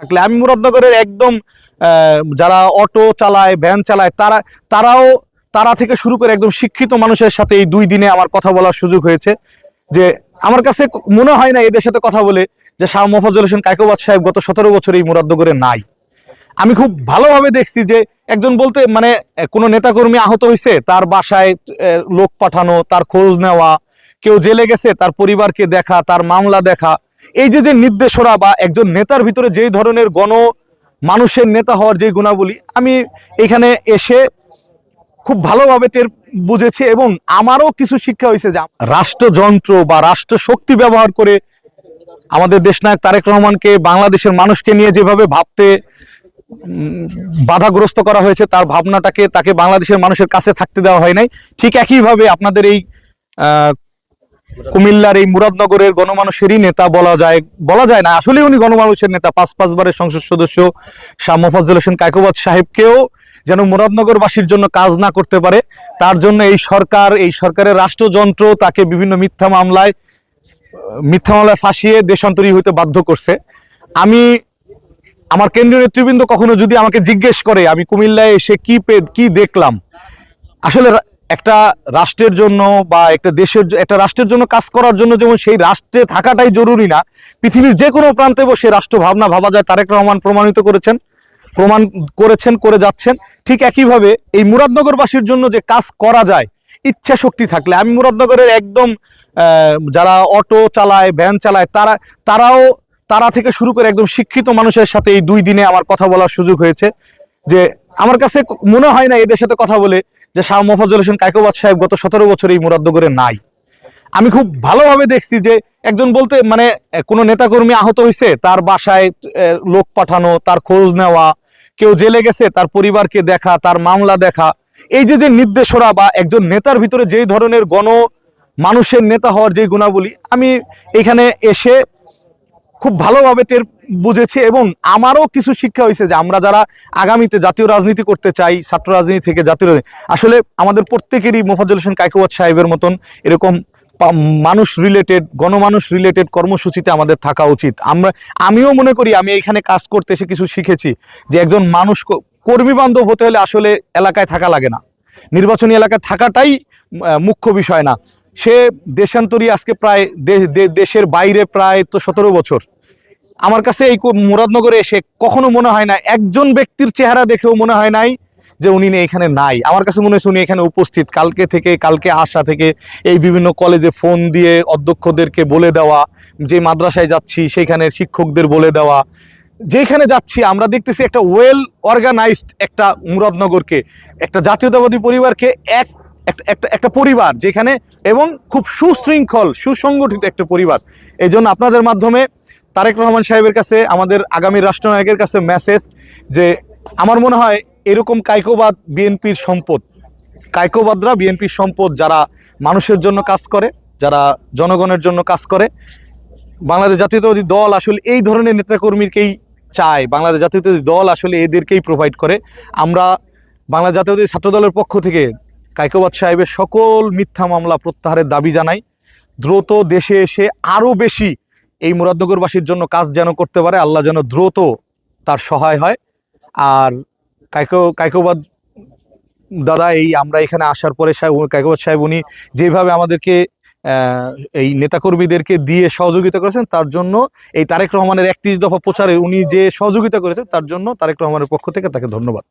থাকলে। আমি মুরাদনগরের একদম যারা অটো চালায়, ভ্যান চালায়, তারা, তারাও, তারা থেকে শুরু করে একদম শিক্ষিত মানুষের সাথে এই দুই দিনে আমার কথা বলার সুযোগ হয়েছে। যে আমার কাছে মনে হয় না এদের সাথে কথা বলে যে শাহ মোফাজ্জল হোসেন কায়কোবাদ সাহেব গত সতেরো বছর এই মুরাদনগরে নাই। আমি খুব ভালোভাবে দেখছি যে একজন বলতে মানে কোনো নেতাকর্মী আহত হয়েছে, তার বাসায় লোক পাঠানো, তার খোঁজ নেওয়া, কেউ জেলে গেছে, তার পরিবারকে দেখা, তার মামলা দেখা এই যে যে নির্দেশনা বা একজন নেতার ভিতরে যেই ধরনের গণ মানুষের নেতা হওয়ার যে গুণাবলী, আমি এখানে এসে খুব ভালোভাবে টের বুঝেছি এবং আমারও কিছু শিক্ষা হয়েছে যে রাষ্ট্রযন্ত্র বা রাষ্ট্র শক্তি ব্যবহার করে আমাদের দেশনায়ক তারেক রহমানকে, বাংলাদেশের মানুষকে নিয়ে যেভাবে ভাবতে বাধাগ্রস্ত করা হয়েছে, তার ভাবনাটাকে তাকে বাংলাদেশের মানুষের কাছে থাকতে দেওয়া হয় নাই। ঠিক একইভাবে আপনাদের এই কুমিল্লার এই মুরাদনগরের গণমানুষেরই নেতা বলা যায় বলা যায় না আসলে উনি গণমানুষের নেতা। পাঁচ পাঁচবারের সংসদ সদস্য শাহ মোফাজ্জল হোসেন কায়কোবাদ সাহেবকেও যেন মুরাদনগরবাসীর জন্য কাজ না করতে পারে, তার জন্য এই সরকার, এই সরকারের রাষ্ট্রযন্ত্র তাকে বিভিন্ন মিথ্যা মামলায় মিথ্যা মামলায় ফাঁসিয়ে দেশান্তরী হইতে বাধ্য করছে। আমি, আমার কেন্দ্রীয় নেতৃবৃন্দ কখনো যদি আমাকে জিজ্ঞেস করে আমি কুমিল্লায় এসে কি পে- কি দেখলাম, আসলে একটা রাষ্ট্রের জন্য বা একটা দেশের একটা রাষ্ট্রের জন্য কাজ করার জন্য যেমন সেই রাষ্ট্রে থাকাটাই জরুরি না, পৃথিবীর যে কোনো প্রান্তে বসে রাষ্ট্র ভাবনা ভাবা যায়। তারেক রহমান প্রমাণিত করেছেন, প্রমাণ করেছেন, করে যাচ্ছেন। ঠিক একইভাবে এই মুরাদনগরবাসীর জন্য যে কাজ করা যায়, ইচ্ছা শক্তি থাকলে, আমি মুরাদনগরের একদম যারা অটো চালায়, ভ্যান চালায়, তারা, তারাও, তারা থেকে শুরু করে একদম শিক্ষিত মানুষের সাথে এই দুই দিনে আমার কথা বলার সুযোগ হয়েছে। যে আমার কাছে মনে হয় না এদের সাথে কথা বলে যে শাহ মোফাজ্জল হোসেন কায়কোবাদ সাহেব গত সতেরো বছর এই মুরাদনগরে নাই। আমি খুব ভালোভাবে দেখছি যে একজন বলতে মানে কোনো নেতাকর্মী আহত হয়েছে তার বাসায় লোক পাঠানো, তার খোঁজ নেওয়া, কেউ জেলে গেছে, তার পরিবারকে দেখা, তার মামলা দেখা। এই যে যে নির্দেশনা বা একজন নেতার ভিতরে যেই ধরনের গণ মানুষের নেতা হওয়ার যে গুণাবলী, আমি এখানে এসে খুব ভালোভাবে টের বুঝেছি এবং আমারও কিছু শিক্ষা হয়েছে যে আমরা যারা আগামীতে জাতীয় রাজনীতি করতে চাই, ছাত্র রাজনীতি থেকে জাতীয় আসলে আমাদের প্রত্যেকেরই মোফাজ্জল হোসেন কায়কোবাদ সাহেবের মতন এরকম মানুষ রিলেটেড গণমানুষ রিলেটেড কর্মসূচিতে আমাদের থাকা উচিত। আমরা, আমিও মনে করি আমি এখানে কাজ করতে এসে কিছু শিখেছি যে একজন মানুষ কর্মী বান্ধব হতে হলে আসলে এলাকায় থাকা লাগে না। নির্বাচনী এলাকায় থাকাটাই মুখ্য বিষয় না। সে দেশান্তরী আজকে প্রায় দেশের বাইরে প্রায় তো সতেরো বছর। আমার কাছে এই মুরাদনগরে এসে কখনো মনে হয় না, একজন ব্যক্তির চেহারা দেখেও মনে হয় নাই যে উনি এখানে নাই। আমার কাছে মনে হচ্ছে উনি এখানে উপস্থিত। কালকে থেকে, কালকে আসা থেকে এই বিভিন্ন কলেজে ফোন দিয়ে অধ্যক্ষদেরকে বলে দেওয়া, যে মাদ্রাসায় যাচ্ছি, সেখানে শিক্ষকদের বলে দেওয়া। যেখানে যাচ্ছি, আমরা দেখতেছি একটা ওয়েল অর্গানাইজড একটা মুরাদনগরকে, একটা জাতীয়তাবাদী পরিবারকে এক একটা- একটা পরিবার যেখানে এবং খুব সুশৃঙ্খল, সুসংগঠিত একটা পরিবার। এই জন্য আপনাদের মাধ্যমে তারেক রহমান সাহেবের কাছে, আমাদের আগামী রাষ্ট্রনায়কের কাছে মেসেজ যে, আমার মনে হয় এরকম কাইকোবাদ বিএনপির সম্পদ, কাইকোবাদরা বিএনপির সম্পদ যারা মানুষের জন্য কাজ করে, যারা জনগণের জন্য কাজ করে। বাংলাদেশ জাতীয়তাবাদী দল আসলে এই ধরনের নেতাকর্মীকেই চায়। বাংলাদেশ জাতীয়তাবাদী দল আসলে এদেরকেই প্রোভাইড করে। আমরা বাংলাদেশ জাতীয়তাবাদী ছাত্র দলের পক্ষ থেকে কাইকোবাদ সাহেবের সকল মিথ্যা মামলা প্রত্যাহারের দাবি জানাই। দ্রুত দেশে এসে আরও বেশি এই মুরাদনগরবাসীর জন্য কাজ যেন করতে পারে, আল্লাহ যেন দ্রুত তার সহায় হয়। আর কাইকো কাইকোবাদ দাদা, এই আমরা এখানে আসার পরে সাহেব কাইকোবাদ সাহেব উনি যেভাবে আমাদেরকে এই নেতাকর্মীদেরকে দিয়ে সহযোগিতা করেছেন, তার জন্য এই তারেক রহমানের একত্রিশ দফা প্রচারে উনি যে সহযোগিতা করেছেন, তার জন্য তারেক রহমানের পক্ষ থেকে তাকে ধন্যবাদ।